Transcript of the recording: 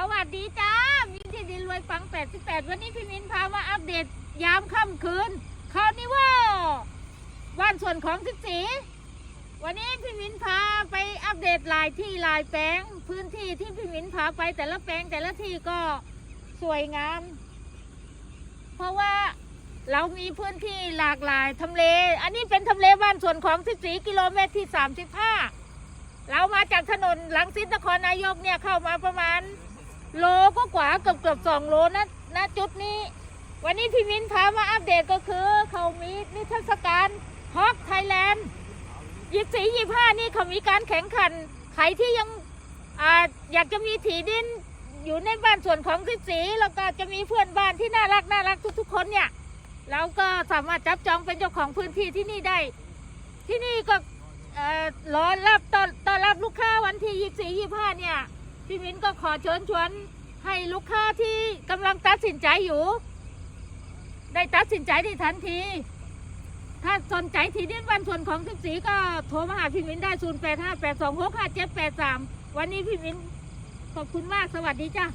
สวัสดีจ้ามินที่ดินรวยฟัง 88 วันนี้พี่มินพามาอัปเดตยามค่ำคืนคราวนี้ว่าบ้านส่วนของทิสีวันนี้พี่มินพาไปอัปเดตลายที่ลายแปลงพื้นที่ที่พี่มินพาไปแต่ละแปลงแต่ละที่ก็สวยงาม เพราะว่าเรามีพื้นที่หลากหลายทำเล อันนี้เป็นทำเลบ้านส่วนของทิสีกิโลเมตรที่ 35 เรามาจากถนนหลังสิตนครนายกเนี่ยเข้ามาประมาณ กว่าเกือบเกือบสองโลนะณจุดนี้ วันนี้พี่มินพามาอัปเดตก็คือเขามีนิทรรศการฮอกไทยแลนด์ยี่สี่ยี่ห้านี่เขามีการแข่งขันใครที่ยังออยากจะมีถีดินอยู่ในบ้านส่วนของทิศสีแล้วก็จะมีเพื่อนบ้านที่น่ารักน่ารักทุก ๆ คนเนี่ยเราก็สามารถจับจองเป็นเจ้าของพื้นที่ที่นี่ได้ ที่นี่ก็เอ่อรอรับต้อนต้อนรับลูกค้าวันที่ยี่สี่ยี่ห้าเนี่ยพี่มินก็ขอเชิญชวน ให้ลูกค้าที่กำลังตัดสินใจอยู่ ได้ตัดสินใจในทันที ถ้าสนใจที่ดินวันส่วนของทิพสีก็โทรมาหาพี่มินได้ 0 8 5 8 2 6 5 7 8 3 วันนี้พี่มินขอบคุณมากสวัสดีจ้า